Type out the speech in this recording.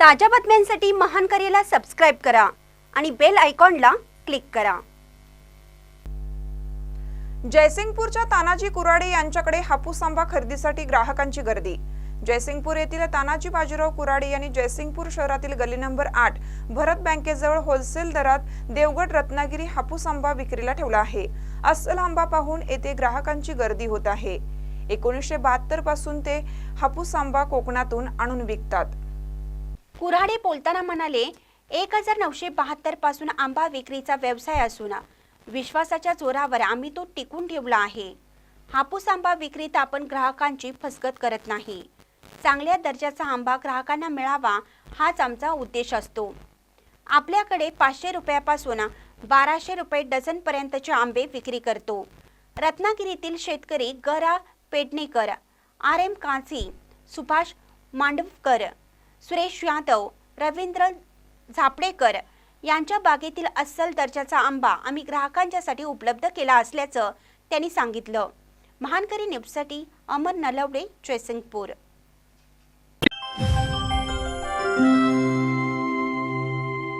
ताज्या बातम्यांसाठी महान करेला सबस्क्राईब करा आणि बेल आयकॉनला क्लिक करा. जयसिंगपूरच्या तानाजी कुराडे यांच्याकडे हापूस आंबा खरेदीसाठी ग्राहकांची गर्दी. जयसिंगपूर येथील तानाजी बाजीराव कुराडे यांनी जयसिंगपूर शहरातील गली नंबर आठ भरत बँकेजवळ होलसेल दरात देवगड रत्नागिरी हापूस आंबा विक्रीला ठेवला आहे. अस्सल आंबा पाहून येथे ग्राहकांची गर्दी होत आहे. एकोणीसशे बहात्तरपासून ते हापूस आंबा कोकणातून आणून विकतात. कुऱ्हाडे बोलताना म्हणाले एक हजार नऊशे बहात्तरपासून आंबा विक्रीचा व्यवसाय असून विश्वासाच्या जोरावर आम्ही तो टिकून ठेवला आहे. हापूस आंबा विक्रीत आपण ग्राहकांची फसगत करत नाही. चांगल्या दर्जाचा आंबा ग्राहकांना मिळावा हाच आमचा उद्देश असतो. आपल्याकडे पाचशे रुपयापासून बाराशे रुपये डझनपर्यंतचे आंबे विक्री करतो. रत्नागिरीतील शेतकरी गरा पेडणेकर आर एम कांसी सुभाष मांडवकर सुरेश यादव रवींद्र झापडेकर यांच्या बागेतील अस्सल दर्जाचा आंबा आम्ही ग्राहकांच्यासाठी उपलब्ध केला असल्याचं त्यांनी सांगितलं. महानकरी न्यूजसाठी अमर नलवडे जयसिंगपूर.